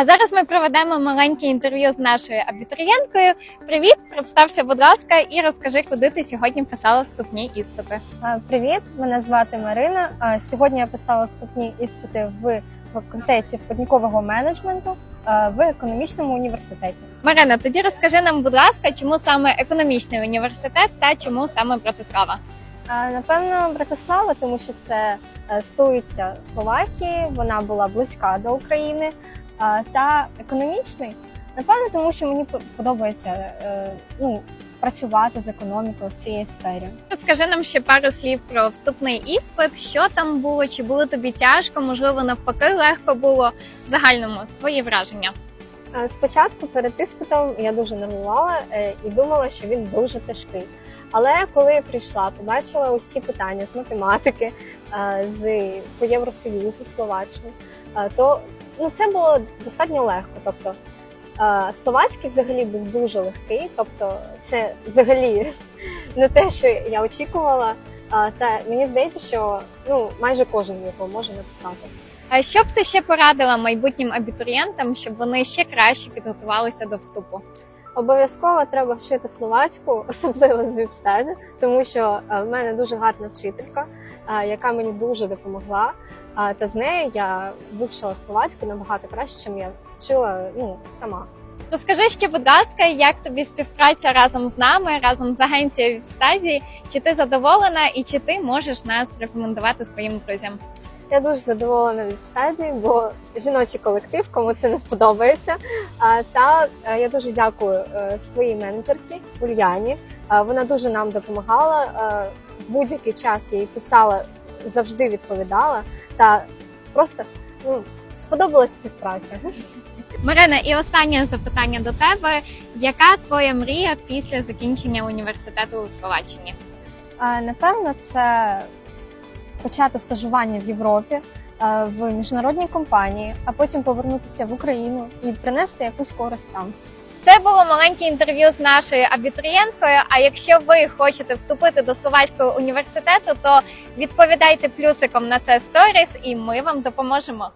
А зараз ми проведемо маленьке інтерв'ю з нашою абітурієнткою. Привіт, представся, будь ласка, і розкажи, куди ти сьогодні писала вступні іспити. Привіт, мене звати Марина. Сьогодні я писала вступні іспити в факультеті поднікового менеджменту в економічному університеті. Марина, тоді розкажи нам, будь ласка, чому саме економічний університет та чому саме Братислава? Напевно, Братислава, тому що це е, столиця Словакії, вона була близька до України. Та економічний, напевно, тому що мені по- подобається е, ну, працювати з економікою в цій сфері. Розкажи нам ще пару слів про вступний іспит. Що там було? Чи було тобі тяжко? Можливо, навпаки, легко було в загальному твої враження? Е, Спочатку перед іспитом я дуже нервувала е, і думала, що він дуже тяжкий. Але коли я прийшла, побачила усі питання з математики, з по Євросоюзу, Словаччини, то ну, це було достатньо легко. Тобто словацький взагалі був дуже легкий, тобто це взагалі не те, що я очікувала. Та мені здається, що ну майже кожен його може написати. А що б ти ще порадила майбутнім абітурієнтам, щоб вони ще краще підготувалися до вступу? Обов'язково треба вчити словацьку, особливо з вебстаді, тому що е, в мене дуже гарна вчителька, е, яка мені дуже допомогла. Та з нею я вивчила словацьку набагато краще, ніж я вчила ну, сама. Розкажи ще, будь ласка, як тобі співпраця разом з нами, разом з агенцією Встазі? Чи ти задоволена і чи ти можеш нас рекомендувати своїм друзям? Я дуже задоволена від стадії, бо жіночий колектив, кому це не сподобається. Та е, я дуже дякую е, своїй менеджерці Ульяні. Вона дуже нам допомагала. В будь-який час я їй писала, завжди відповідала. Та просто ну, сподобалась співпраця. Марина, і останнє запитання до тебе: яка твоя мрія після закінчення університету у Словаччині? Напевно, це почати стажування в Європі. е, В міжнародній компанії, а потім повернутися в Україну і принести якусь користь там. Це було маленьке інтерв'ю з нашою абітурієнткою. А якщо ви хочете вступити до словацького університету, то відповідайте плюсиком на це сторіс, і ми вам допоможемо.